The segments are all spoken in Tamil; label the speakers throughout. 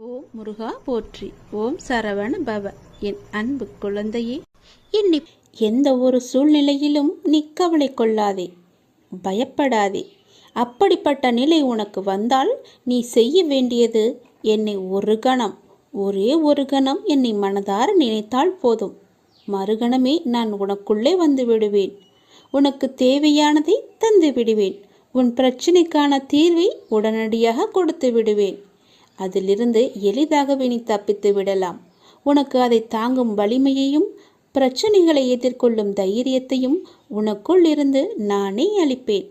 Speaker 1: ஓம் முருகா போற்றி. ஓம் சரவண பவ. என் அன்பு குழந்தையே என்னை எந்த ஒரு சூழ்நிலையிலும் நீ கவலை கொள்ளாதே. பயப்படாதே. அப்படிப்பட்ட நிலை உனக்கு வந்தால் நீ செய்ய வேண்டியது என்னை ஒரு கணம் ஒரே ஒரு கணம் என்னை மனதார நினைத்தால் போதும். மறுகணமே நான் உனக்குள்ளே வந்து விடுவேன். உனக்கு தேவையானதை தந்து விடுவேன். உன் பிரச்சனைக்கான தீர்வை உடனடியாக கொடுத்து விடுவேன். அதிலிருந்து எளிதாகவே நீ தப்பித்து விடலாம். உனக்கு அதை தாங்கும் வலிமையையும் பிரச்சனைகளை எதிர்கொள்ளும் தைரியத்தையும் உனக்குள் இருந்து நானே அளிப்பேன்.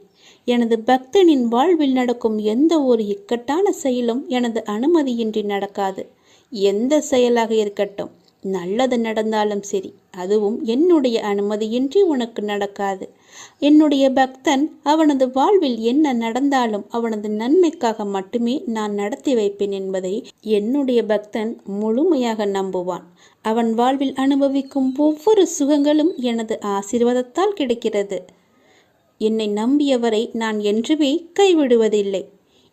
Speaker 1: எனது பக்தனின் வாழ்வில் நடக்கும் எந்த ஒரு இக்கட்டான செயலும் எனது அனுமதியின்றி நடக்காது. எந்த செயலாக இருக்கட்டும் நல்லது நடந்தாலும் சரி அதுவும் என்னுடைய அனுமதியின்றி உனக்கு நடக்காது. என்னுடைய பக்தன் அவனது வாழ்வில் என்ன நடந்தாலும் அவனது நன்மைக்காக மட்டுமே நான் நடத்தி வைப்பேன் என்பதை என்னுடைய பக்தன் முழுமையாக நம்புவான். அவன் வாழ்வில் அனுபவிக்கும் ஒவ்வொரு சுகங்களும் எனது ஆசீர்வாதத்தால் கிடைக்கிறது. என்னை நம்பியவரை நான் என்றுமே கைவிடுவதில்லை.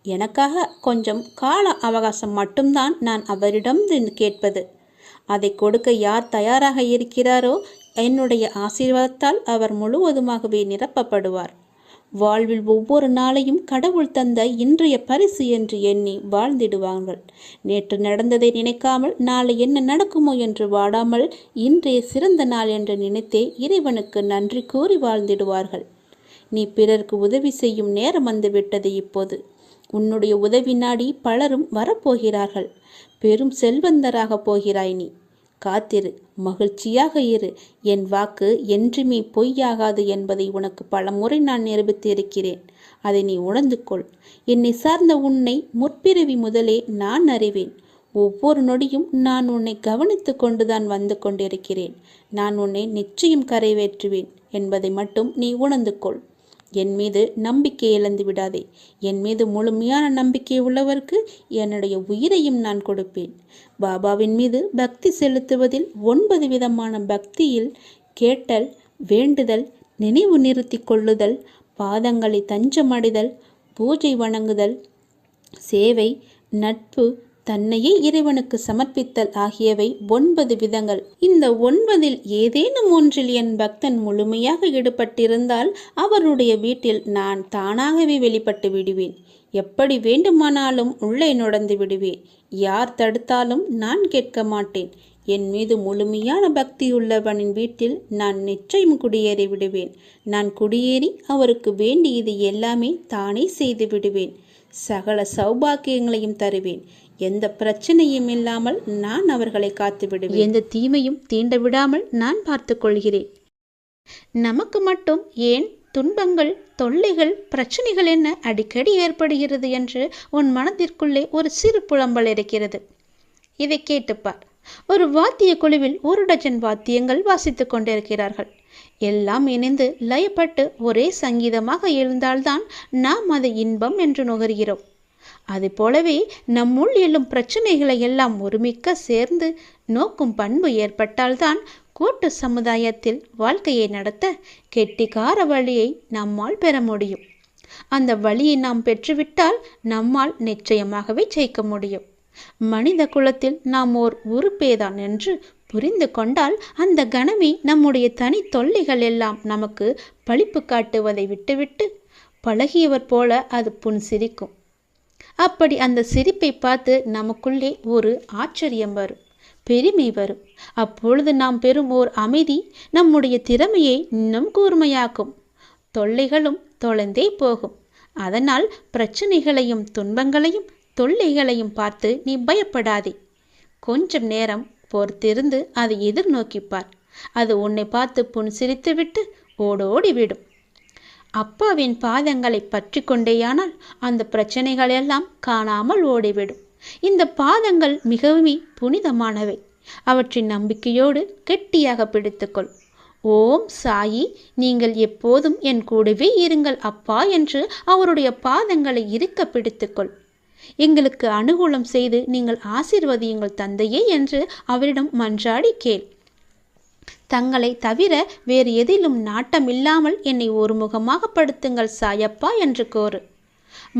Speaker 1: எனக்காக கொஞ்சம் கால அவகாசம் மட்டும்தான் நான் அவரிடம் கேட்பது. அதை கொடுக்க யார் தயாராக இருக்கிறாரோ என்னுடைய ஆசீர்வாதத்தால் அவர் முழுவதுமாகவே நிரப்பப்படுவார். வாழ்வில் ஒவ்வொரு நாளையும் கடவுள் தந்த இன்றைய பரிசு என்று எண்ணி வாழ்ந்திடுவார்கள். நேற்று நடந்ததை நினைக்காமல் நாளை என்ன நடக்குமோ என்று வாடாமல் இன்றைய சிறந்த நாள் என்று நினைத்தே இறைவனுக்கு நன்றி கூறி வாழ்ந்திடுவார்கள். நீ பிறருக்கு உதவி செய்யும் நேரம் வந்துவிட்டது இப்போது. உன்னுடைய உதவி நாடி பலரும் வரப்போகிறார்கள். பெரும் செல்வந்தராக போகிறாய் நீ. காத்திரு மகிழ்ச்சியாக இரு. என் வாக்கு என்றுமே பொய்யாகாது என்பதை உனக்கு பல முறை நான் நிரூபித்து இருக்கிறேன் அதை நீ உணர்ந்து கொள் என்னை சார்ந்த உன்னை முற்பிறவி முதலே நான் அறிவேன். ஒவ்வொரு நொடியும் நான் உன்னை கவனித்து கொண்டுதான் வந்து கொண்டிருக்கிறேன். நான் உன்னை நிச்சயம் கரைவேற்றுவேன் என்பதை மட்டும் நீ உணர்ந்து கொள் என் மீது நம்பிக்கை இழந்து விடாதே. என் மீது முழுமையான நம்பிக்கை உள்ளவருக்கு என்னுடைய உயிரையும் நான் கொடுப்பேன். பாபாவின் மீது பக்தி செலுத்துவதில் ஒன்பது விதமான பக்தியில் கேட்டல் வேண்டுதல் நினைவு நிறுத்தி கொள்ளுதல் பாதங்களை தஞ்சமடைதல் பூஜை வணங்குதல் சேவை நட்பு தன்னையே இறைவனுக்கு சமர்ப்பித்தல் ஆகியவை ஒன்பது விதங்கள். இந்த ஒன்பதில் ஏதேனும் ஒன்றில் என் பக்தன் முழுமையாக ஈடுபட்டிருந்தால் அவருடைய வீட்டில் நான் தானாகவே வெளிப்பட்டு விடுவேன். எப்படி வேண்டுமானாலும் உள்ளே நுழைந்து விடுவேன். யார் தடுத்தாலும் நான் கேட்க மாட்டேன். என் மீது முழுமையான பக்தி உள்ளவனின் வீட்டில் நான் நிச்சயம் குடியேறி விடுவேன். நான் குடியேறி அவருக்கு வேண்டியது எல்லாமே தானே செய்து விடுவேன். சகல சௌபாக்கியங்களையும் தருவேன். எந்த பிரச்சனையும் இல்லாமல் நான் அவர்களை காத்து விடுவேன் எந்த தீமையும் தீண்ட விடாமல் நான் பார்த்து கொள்கிறேன். நமக்கு மட்டும் ஏன் துன்பங்கள் தொல்லைகள் பிரச்சனைகள் என்ன அடிக்கடி ஏற்படுகிறது என்று உன் மனதிற்குள்ளே ஒரு சிறு புலம்பல் இருக்கிறது. இதை கேட்டுப்பார் ஒரு வாத்திய குழுவில் ஒரு டஜன் வாத்தியங்கள் வாசித்துக் கொண்டிருக்கிறார்கள். எல்லாம் இணைந்து லயப்பட்டு ஒரே சங்கீதமாக எழுந்தால்தான் நாம் அதை இன்பம் என்று நுகர்கிறோம். அது போலவே நம்முள் எழும் பிரச்சனைகளை எல்லாம் ஒருமிக்க சேர்ந்து நோக்கும் பண்பு ஏற்பட்டால்தான் கூட்டு சமுதாயத்தில் வாழ்க்கையை நடத்த கெட்டிக்கார வழியை நம்மால் பெற முடியும். அந்த வழியை நாம் பெற்றுவிட்டால் நம்மால் நிச்சயமாகவே ஜெயிக்க முடியும். மனித குலத்தில் நாம் ஓர் உறுப்பேதான் என்று புரிந்து கொண்டால் அந்த கணமே நம்முடைய தனி தொல்லைகள் எல்லாம் நமக்கு பழிப்பு காட்டுவதை விட்டுவிட்டு பழகியவர் போல அது புன் சிரிக்கும் அப்படி அந்த சிரிப்பை பார்த்து நமக்குள்ளே ஒரு ஆச்சரியம் வரும் பெருமை வரும். அப்பொழுது நாம் பெறும் ஓர் அமைதி நம்முடைய திறமையை இன்னும் கூர்மையாக்கும். தொல்லைகளும் தொலைந்தே போகும். அதனால் பிரச்சனைகளையும் துன்பங்களையும் தொல்லைகளையும் பார்த்து நீ பயப்படாதே. கொஞ்சம் நேரம் பொறுத்திருந்து அதை எதிர்நோக்கிப்பார். அது உன்னை பார்த்து புன் சிரித்துவிட்டு ஓடோடி விடும் அப்பாவின் பாதங்களை பற்றி கொண்டேயானால் அந்த பிரச்சனைகள் எல்லாம் காணாமல் ஓடிவிடும். இந்த பாதங்கள் மிகவும் புனிதமானவை. அவற்றின் நம்பிக்கையோடு கெட்டியாக பிடித்துக்கொள். ஓம் சாயி நீங்கள் எப்போதும் என் கூடவே இருங்கள் அப்பா என்று அவருடைய பாதங்களை இருக்க பிடித்துக்கொள். எங்களுக்கு அனுகூலம் செய்து நீங்கள் ஆசிர்வதியுங்கள் தந்தையே என்று அவரிடம் மன்றாடி கேள். தங்களை தவிர வேறு எதிலும் நாட்டமில்லாமல் என்னை ஒருமுகமாக படுத்துங்கள் சாயப்பா என்று கோரு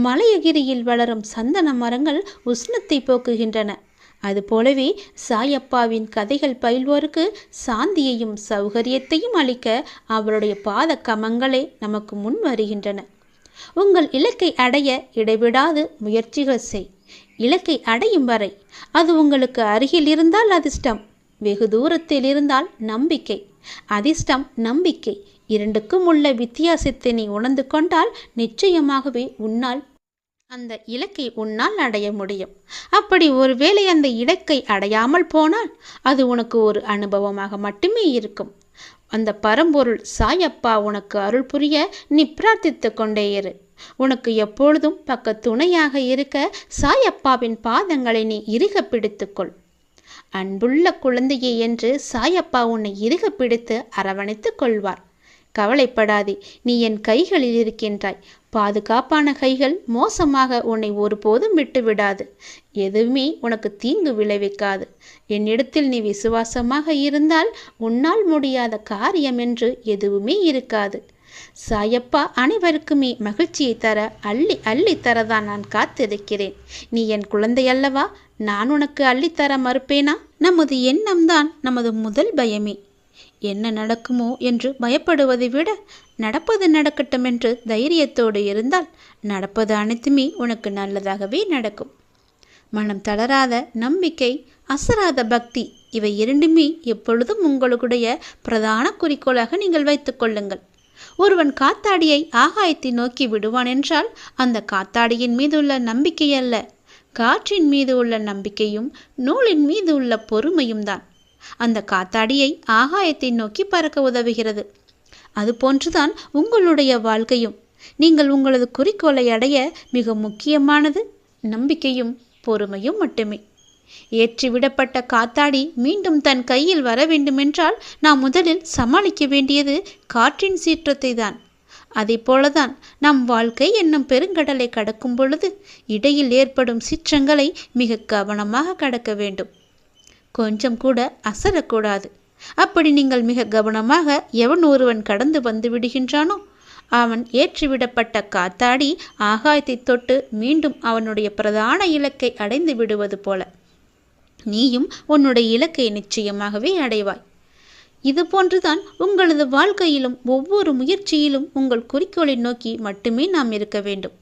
Speaker 1: மலையகிரியில் வளரும் சந்தன மரங்கள் உஷ்ணத்தை போக்குகின்றன. அதுபோலவே சாயப்பாவின் கதைகள் பயில்வோருக்கு சாந்தியையும் சௌகரியத்தையும் அளிக்க அவருடைய பாத கமங்களே நமக்கு முன் வருகின்றன. உங்கள் இலக்கை அடைய இடைவிடாது முயற்சிகள் செய். இலக்கை அடையும் வரை அது உங்களுக்கு அருகில் இருந்தால் அதிர்ஷ்டம். வெகு தூரத்தில் இருந்தால் நம்பிக்கை அதிர்ஷ்டம் நம்பிக்கை இரண்டுக்கும் உள்ள வித்தியாசத்தை நீ உணர்ந்து கொண்டால் நிச்சயமாகவே உன்னால் அந்த இலக்கை உன்னால் அடைய முடியும். அப்படி ஒருவேளை அந்த இலக்கை அடையாமல் போனால் அது உனக்கு ஒரு அனுபவமாக மட்டுமே இருக்கும். அந்த பரம்பொருள் சாயப்பா உனக்கு அருள் புரிய நீ பிரார்த்தித்து கொண்டே இரு. உனக்கு எப்பொழுதும் பக்க துணையாக இருக்க சாயப்பாவின் பாதங்களை நீ இறுக பிடித்துக்கொள் அன்புள்ள குழந்தையே என்று சாயப்பா உன்னை இறுக பிடித்து அரவணைத்துக் கொள்வார். கவலைப்படாதே நீ என் கைகளில் இருக்கின்றாய். பாதுகாப்பான கைகள் மோசமாக உன்னை ஒருபோதும் விட்டு விடாது எதுவுமே உனக்கு தீங்கு விளைவிக்காது. என்னிடத்தில் நீ விசுவாசமாக இருந்தால் உன்னால் முடியாத காரியம் என்று எதுவுமே இருக்காது. சாயப்பா அனைவருக்குமே மகிழ்ச்சியை தர அள்ளி அள்ளி தரதான் நான் காத்திருக்கிறேன். நீ என் குழந்தை அல்லவா? நான் உனக்கு அள்ளித்தர மறுப்பேனா? நமது எண்ணம்தான் நமது முதல் பயமே. என்ன நடக்குமோ என்று பயப்படுவதை விட நடப்பது நடக்கட்டும் என்று தைரியத்தோடு இருந்தால் நடப்பது அனைத்துமே உனக்கு நல்லதாகவே நடக்கும். மனம் தளராத நம்பிக்கை அசராத பக்தி இவை இரண்டுமே எப்பொழுதும் உங்களுடைய பிரதான குறிக்கோளாக நீங்கள் வைத்துக் கொள்ளுங்கள். ஒருவன் காத்தாடியை ஆகாயத்தை நோக்கி விடுவான் என்றால் அந்த காத்தாடியின் மீது உள்ள நம்பிக்கை அல்ல. காற்றின் மீது உள்ள நம்பிக்கையும் நூலின் மீது உள்ள பொறுமையும் தான். அந்த காத்தாடியை ஆகாயத்தை நோக்கி பறக்க உதவுகிறது. அதுபோன்றுதான் உங்களுடைய வாழ்க்கையும். நீங்கள் உங்களது குறிக்கோளை அடைய மிக முக்கியமானது நம்பிக்கையும் பொறுமையும் மட்டுமே. ஏற்றிவிடப்பட்ட காத்தாடி மீண்டும் தன் கையில் வர வேண்டுமென்றால் நாம் முதலில் சமாளிக்க வேண்டியது காற்றின் சீற்றத்தை தான் அதை போலதான் நம் வாழ்க்கை என்னும் பெருங்கடலை கடக்கும் பொழுது இடையில் ஏற்படும் சிற்றங்களை மிக கவனமாக கடக்க வேண்டும். கொஞ்சம் கூட அசரக்கூடாது. அப்படி நீங்கள் மிக கவனமாக எவன் ஒருவன் கடந்து வந்து விடுகின்றானோ அவன் ஏற்றிவிடப்பட்ட காத்தாடி ஆகாயத்தை தொட்டு மீண்டும் அவனுடைய பிரதான இலக்கை அடைந்து விடுவது போல. நீயும் உன்னுடைய இலக்கை நிச்சயமாகவே அடைவாய். இது போன்றுதான் உங்களது வாழ்க்கையிலும் ஒவ்வொரு முயற்சியிலும் உங்கள் குறிக்கோளை நோக்கி மட்டுமே நாம் இருக்க வேண்டும்.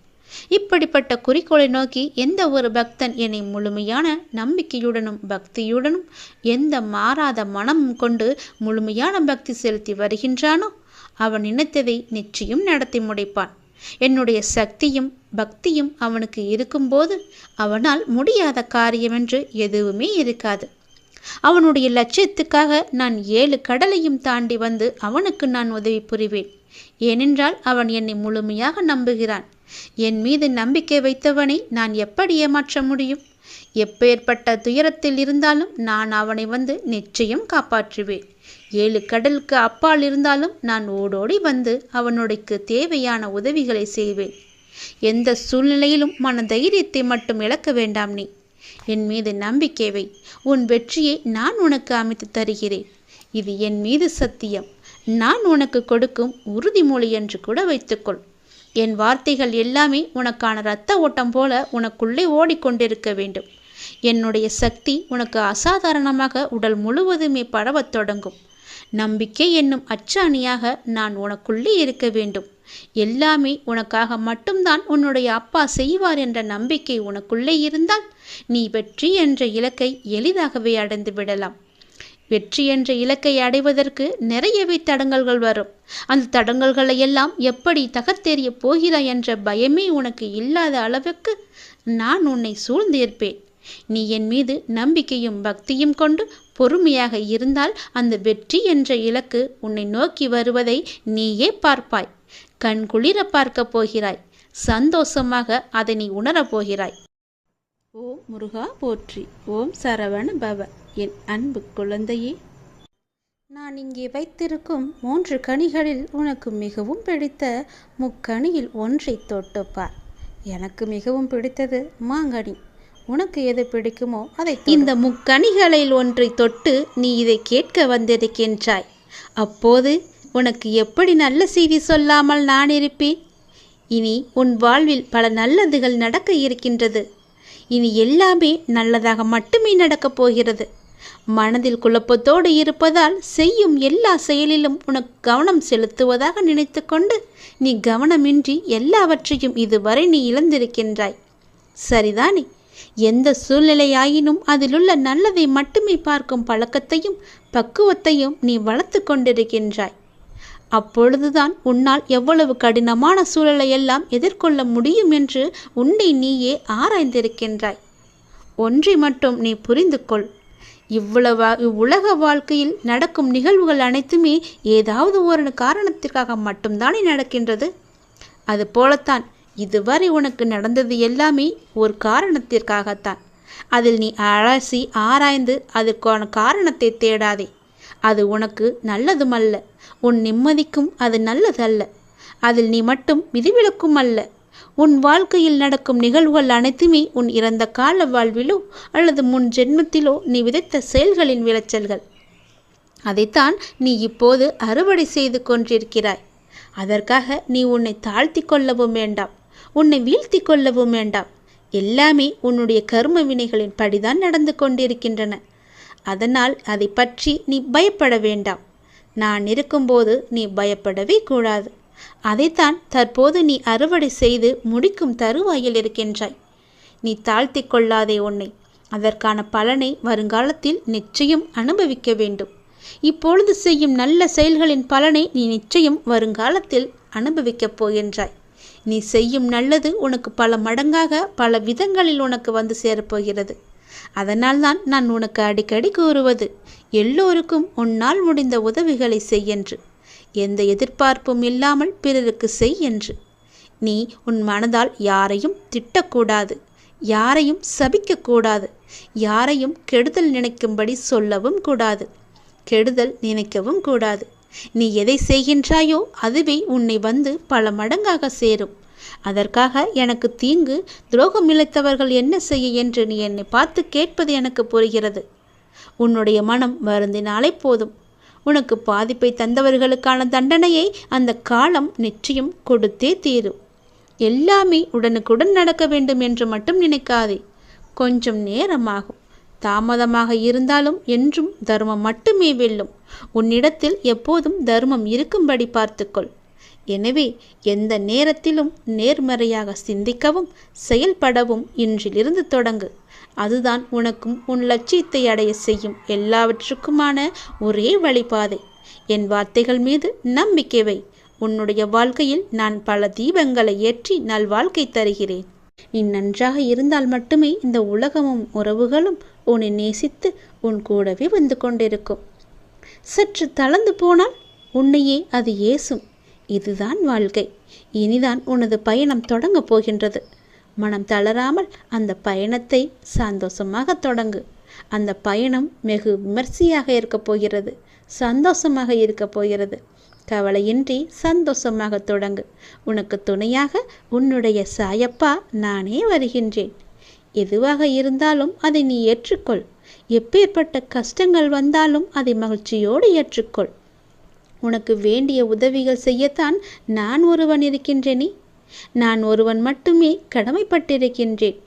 Speaker 1: இப்படிப்பட்ட குறிக்கோளை நோக்கி எந்த ஒரு பக்தன் என்னை முழுமையான நம்பிக்கையுடனும் பக்தியுடனும் எந்த மாறாத மனமும் கொண்டு முழுமையான பக்தி செலுத்தி வருகின்றானோ அவன் நினைத்ததை நிச்சயம் நடத்தி முடிப்பான். என்னுடைய சக்தியும் பக்தியும் அவனுக்கு இருக்கும்போது அவனால் முடியாத காரியமென்று எதுவுமே இருக்காது. அவனுடைய லட்சியத்துக்காக நான் ஏழு கடலையும் தாண்டி வந்து அவனுக்கு நான் உதவி புரிவேன். ஏனென்றால் அவன் என்னை முழுமையாக நம்புகிறான். என் மீது நம்பிக்கை வைத்தவனை நான் எப்படி ஏமாற்ற முடியும்? எப்பேற்பட்ட துயரத்தில் இருந்தாலும் நான் அவனை வந்து நிச்சயம் காப்பாற்றுவேன். ஏழு கடலுக்கு அப்பால் இருந்தாலும் நான் ஓடோடி வந்து அவனுடைக்கு தேவையான உதவிகளை செய்வேன். எந்த சூழ்நிலையிலும் மன தைரியத்தை மட்டும் இழக்க வேண்டாம் நீ. என் மீது நம்பிக்கை வை. உன் வெற்றியை நான் உனக்கு அமைத்து தருகிறேன். இது என் மீது சத்தியம். நான் உனக்கு கொடுக்கும் உறுதிமொழி என்று கூட வைத்துக்கொள். என் வார்த்தைகள் எல்லாமே உனக்கான இரத்த ஓட்டம் போல உனக்குள்ளே ஓடிக்கொண்டிருக்க வேண்டும். என்னுடைய சக்தி உனக்கு அசாதாரணமாக உடல் முழுவதுமே பரவத் தொடங்கும். நம்பிக்கை என்னும் அச்சாணியாக நான் உனக்குள்ளே இருக்க வேண்டும். எல்லாமே உனக்காக மட்டும்தான் உன்னுடைய அப்பா செய்வார் என்ற நம்பிக்கை உனக்குள்ளே இருந்தால் நீ வெற்றி என்ற இலக்கை எளிதாகவே அடைந்து விடலாம். வெற்றி என்ற இலக்கை அடைவதற்கு நிறையவே தடங்கல்கள் வரும். அந்த தடங்கல்களை எல்லாம் எப்படி தகர்த்தெறிய போகிறாய் என்ற பயமே உனக்கு இல்லாத அளவுக்கு நான் உன்னை சூழ்ந்திருப்பேன். நீ என் மீது நம்பிக்கையும் பக்தியும் கொண்டு பொறுமையாக இருந்தால் அந்த வெற்றி என்ற இலக்கு உன்னை நோக்கி வருவதை நீயே பார்ப்பாய். கண் குளிர பார்க்கப் போகிறாய். சந்தோஷமாக அதை நீ உணரப் போகிறாய். ஓம் முருகா போற்றி. ஓம் சரவண பவ. என் அன்பு குழந்தையே. நான் இங்கே வைத்திருக்கும் மூன்று கனிகளில் உனக்கு மிகவும் பிடித்த முக்கனியில் ஒன்றை தொட்டுப்பார். எனக்கு மிகவும் பிடித்தது மாங்கனி. உனக்கு எது பிடிக்குமோ அதை இந்த முக்கணிகளில் ஒன்றை தொட்டு நீ இதை கேட்க வந்திருக்கின்றாய். அப்போது உனக்கு எப்படி நல்ல செய்தி சொல்லாமல் நான் இருப்பேன்? இனி உன் வாழ்வில் பல நல்லதுகள் நடக்க இருக்கின்றது. இனி எல்லாமே நல்லதாக மட்டுமே நடக்கப் போகிறது. மனதில் குழப்பத்தோடு இருப்பதால் செய்யும் எல்லா செயலிலும் உனக்கு கவனம் செலுத்துவதாக நினைத்துக்கொண்டு நீ கவனமின்றி எல்லாவற்றையும் இதுவரை நீ இழந்திருக்கின்றாய். சரிதானே? எந்த சூழ்நிலையாயினும் அதிலுள்ள நல்லதை மட்டுமே பார்க்கும் பழக்கத்தையும் பக்குவத்தையும் நீ வளர்த்து கொண்டிருக்கின்றாய். அப்பொழுதுதான் உன்னால் எவ்வளவு கடினமான சூழலை எல்லாம் எதிர்கொள்ள முடியும் என்று உன்னை நீயே ஆராய்ந்திருக்கின்றாய். ஒன்றை மட்டும் நீ புரிந்து கொள் இவ்வளவா இவ்வுலக வாழ்க்கையில் நடக்கும் நிகழ்வுகள் அனைத்துமே ஏதாவது ஒரு காரணத்திற்காக மட்டும்தானே நடக்கின்றது? அது போலத்தான் இதுவரை உனக்கு நடந்தது எல்லாமே ஒரு காரணத்திற்காகத்தான். அதில் நீ அலசி ஆராய்ந்து அதற்கான காரணத்தை தேடாதே. அது உனக்கு நல்லதுமல்ல. உன் நிம்மதிக்கும் அது நல்லதல்ல. அதில் நீ மட்டும் விதிவிலக்கும் அல்ல உன் வாழ்க்கையில் நடக்கும் நிகழ்வுகள் அனைத்துமே உன் இறந்த கால வாழ்விலோ அல்லது முன் ஜென்மத்திலோ நீ விதைத்த செயல்களின் விளைச்சல்கள். அதைத்தான் நீ இப்போது அறுவடை செய்து கொண்டிருக்கிறாய். அதற்காக நீ உன்னை தாழ்த்தி கொள்ளவும் வேண்டாம். உன்னை வீழ்த்தி கொள்ளவும் வேண்டாம். எல்லாமே உன்னுடைய கர்ம வினைகளின் படிதான் நடந்து கொண்டிருக்கின்றன. அதனால் அதை பற்றி நீ பயப்பட வேண்டாம். நான் இருக்கும்போது நீ பயப்படவே கூடாது. அதைத்தான் தற்போது நீ அறுவடை செய்து முடிக்கும் தருவாயில் இருக்கின்றாய். நீ தாழ்த்தி கொள்ளாதே உன்னை. அதற்கான பலனை வருங்காலத்தில் நிச்சயம் அனுபவிக்க வேண்டும். இப்பொழுது செய்யும் நல்ல செயல்களின் பலனை நீ நிச்சயம் வருங்காலத்தில் அனுபவிக்கப் போகின்றாய். நீ செய்யும் நல்லது உனக்கு பல மடங்காக பல விதங்களில் உனக்கு வந்து சேரப்போகிறது அதனால்தான் நான் உனக்கு அடிக்கடி கூறுவது எல்லோருக்கும் உன்னால் முடிந்த உதவிகளை செய்யென்று எந்த எதிர்பார்ப்பும் இல்லாமல் பிறருக்கு செய் என்று. நீ உன் மனதால் யாரையும் திட்டக்கூடாது யாரையும் சபிக்கக்கூடாது யாரையும் கெடுதல் நினைக்கும்படி சொல்லவும் கூடாது கெடுதல் நினைக்கவும் கூடாது. நீ எதை செய்கின்றாயோ அதுவே உன்னை வந்து பல மடங்காக சேரும். அதற்காக எனக்கு தீங்கு துரோகம் இழைத்தவர்கள் என்ன செய்ய என்று நீ என்னை பார்த்து கேட்பது எனக்கு புரிகிறது. உன்னுடைய மனம் வருந்தினாலே போதும். உனக்கு பாதிப்பை தந்தவர்களுக்கான தண்டனையை அந்த காலம் நிச்சயம் கொடுத்தே தீரும். எல்லாமே உடனுக்குடன் நடக்க வேண்டும் என்று மட்டும் நினைக்காதே. கொஞ்சம் நேரமாகும். தாமதமாக இருந்தாலும் என்றும் தர்மம் மட்டுமே வெல்லும். உன்னிடத்தில் எப்போதும் தர்மம் இருக்கும்படி பார்த்துக்கொள். எனவே எந்த நேரத்திலும் நேர்மறையாக சிந்திக்கவும் செயல்படவும் இன்றிலிருந்து தொடங்கு. அதுதான் உனக்கும் உன் லட்சியத்தை அடைய செய்யும் எல்லாவற்றுக்குமான ஒரே வழிபாதை. என் வார்த்தைகள் மீது நம்பிக்கை வை. உன்னுடைய வாழ்க்கையில் நான் பல தீபங்களை ஏற்றி நல்வாழ்க்கை தருகிறேன். நீ நன்றாக இருந்தால் மட்டுமே இந்த உலகமும் உறவுகளும் உன்னை நேசித்து உன் கூடவே வந்து கொண்டிருக்கும். சற்று தளர்ந்து போனால் உன்னையே அது ஏசும். இதுதான் வாழ்க்கை. இனிதான் உனது பயணம் தொடங்கப் போகின்றது. மனம் தளராமல் அந்த பயணத்தை சந்தோஷமாக தொடங்கு. அந்த பயணம் வெகு விமர்சையாக இருக்கப் போகிறது. சந்தோஷமாக இருக்கப் போகிறது. கவலையின்றி சந்தோஷமாக தொடங்கு. உனக்கு துணையாக உன்னுடைய சாயப்பா நானே வருகின்றேன். எதுவாக இருந்தாலும் அதை நீ ஏற்றுக்கொள். எப்பேற்பட்ட கஷ்டங்கள் வந்தாலும் அதை மகிழ்ச்சியோடு ஏற்றுக்கொள். உனக்கு வேண்டிய உதவிகள் செய்யத்தான் நான் ஒருவன் இருக்கின்றேனே. நான் ஒருவன் மட்டுமே கடமைப்பட்டிருக்கின்றேன்.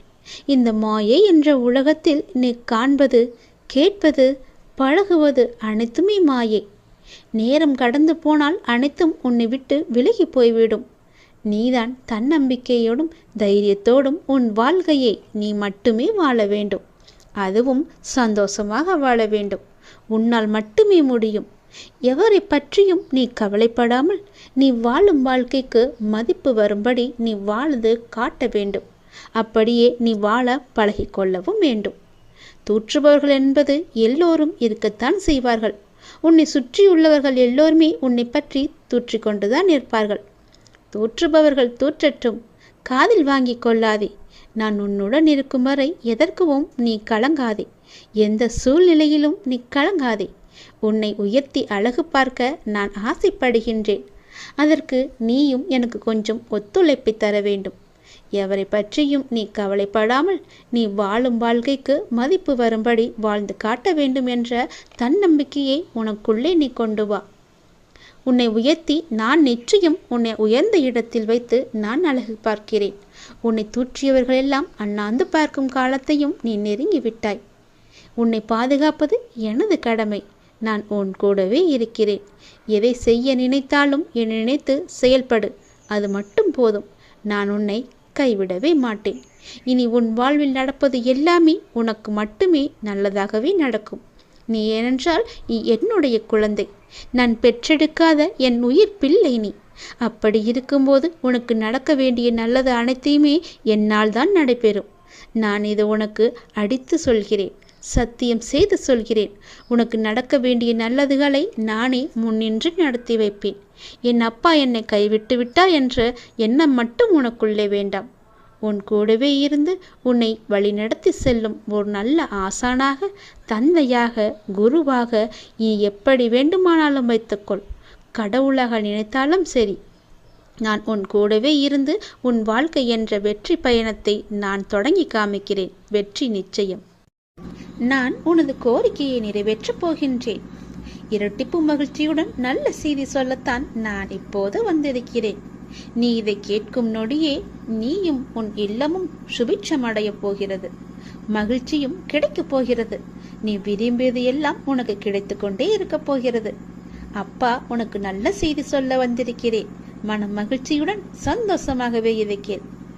Speaker 1: இந்த மாயை என்ற உலகத்தில் நீ காண்பது கேட்பது பழகுவது அனைத்துமே மாயை. நேரம் கடந்து போனால் அனைத்தும் உன்னை விட்டு விலகி போய்விடும். நீதான் தன்னம்பிக்கையோடும் தைரியத்தோடும் உன் வாழ்க்கையை நீ மட்டுமே வாழ வேண்டும். அதுவும் சந்தோஷமாக வாழ வேண்டும். உன்னால் மட்டுமே முடியும். எவரை பற்றியும் நீ கவலைப்படாமல் நீ வாழும் வாழ்க்கைக்கு மதிப்பு வரும்படி நீ வாழ்ந்து காட்ட வேண்டும். அப்படியே நீ வாழ பழகிக்கொள்ளவும் வேண்டும். தூற்றுபவர்கள் என்பது எல்லோரும் இருக்கத்தான் செய்வார்கள். உன்னை சுற்றியுள்ளவர்கள் எல்லோருமே உன்னை பற்றி தூற்றி கொண்டுதான் இருப்பார்கள் தூற்றுபவர்கள் தூற்றட்டும் காதில் வாங்கி கொள்ளாதே. நான் உன்னுடன் இருக்கும் வரை எதற்கும் நீ கலங்காதே. எந்த சூழ்நிலையிலும் நீ கலங்காதே. உன்னை உயர்த்தி அழகு பார்க்க நான் ஆசைப்படுகின்றேன். அதற்கு நீயும் எனக்கு கொஞ்சம் ஒத்துழைப்பை தர வேண்டும். எவரை பற்றியும் நீ கவலைப்படாமல் நீ வாழும் வாழ்க்கைக்கு மதிப்பு வரும்படி வாழ்ந்து காட்ட வேண்டும் என்ற தன்னம்பிக்கையை உனக்குள்ளே நீ கொண்டு வா. உன்னை உயர்த்தி நான் நிச்சயம் உன்னை உயர்ந்த இடத்தில் வைத்து நான் அழகு பார்க்கிறேன். உன்னை தூற்றியவர்களெல்லாம் அண்ணாந்து பார்க்கும் காலத்தையும் நீ நெருங்கி விட்டாய் உன்னை பாதுகாப்பது எனது கடமை. நான் உன் கூடவே இருக்கிறேன். எதை செய்ய நினைத்தாலும் என் நினைத்து செயல்படு. அது மட்டும் போதும். நான் உன்னை கைவிடவே மாட்டேன். இனி உன் வாழ்வில் நடப்பது எல்லாமே உனக்கு மட்டுமே நல்லதாகவே நடக்கும். நீ ஏனென்றால் நீ என்னுடைய குழந்தை. நான் பெற்றெடுக்காத என் உயிர் பிள்ளை நீ. அப்படி இருக்கும்போது உனக்கு நடக்க வேண்டிய நல்லது அனைத்தையுமே என்னால் தான் நடைபெறும். நான் இது உனக்கு அடித்து சொல்கிறேன். சத்தியம் செய்து சொல்கிறேன். உனக்கு நடக்க வேண்டிய நல்லதுகளை நானே முன்னின்று நடத்தி வைப்பேன். என் அப்பா என்னை கைவிட்டு விட்டார் என்ற எண்ணம் மட்டும் உனக்குள்ளே வேண்டாம். உன் கூடவே இருந்து உன்னை வழிநடத்தி செல்லும் ஒரு நல்ல ஆசானாக தந்தையாக குருவாக நீ எப்படி வேண்டுமானாலும் வைத்துக்கொள். கடவுளாக நினைத்தாலும் சரி. நான் உன் கூடவே இருந்து உன் வாழ்க்கை என்ற வெற்றி பயணத்தை நான் தொடங்கி காமிக்கிறேன். வெற்றி நிச்சயம். நான் உனது கோரிக்கையை நிறைவேற்றப் போகின்றேன். இரட்டிப்பு மகிழ்ச்சியுடன் நல்ல செய்தி சொல்லத்தான் நான் இப்போது வந்திருக்கிறேன். நீ இதை கேட்கும் நொடியே நீயும் உன் இல்லமும் சுபிட்சமடையப் போகிறது. மகிழ்ச்சியும் கிடைக்கப் போகிறது. நீ விரும்பியது எல்லாம் உனக்கு கிடைத்து கொண்டே இருக்கப் போகிறது. அப்பா உனக்கு நல்ல செய்தி சொல்ல வந்திருக்கிறேன். மன மகிழ்ச்சியுடன் சந்தோஷமாகவே இருக்கிறேன்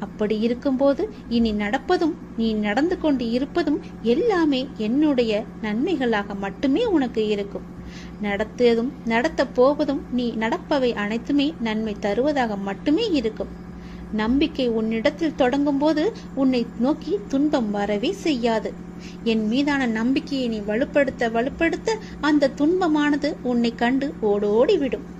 Speaker 1: அப்படி இருக்கும்போது இனி நடப்பதும் நீ நடந்து கொண்டு இருப்பதும் எல்லாமே என்னுடைய நன்மைகளாக மட்டுமே உனக்கு இருக்கும். நடத்தியதும் நடத்த போவதும் நீ நடப்பவை அனைத்துமே நன்மை தருவதாக மட்டுமே இருக்கும். நம்பிக்கை உன்னிடத்தில் தொடங்கும் போது உன்னை நோக்கி துன்பம் வரவே செய்யாது. என் மீதான நம்பிக்கையை நீ வலுப்படுத்த வலுப்படுத்த அந்த துன்பமானது உன்னை கண்டு ஓடோடி விடும்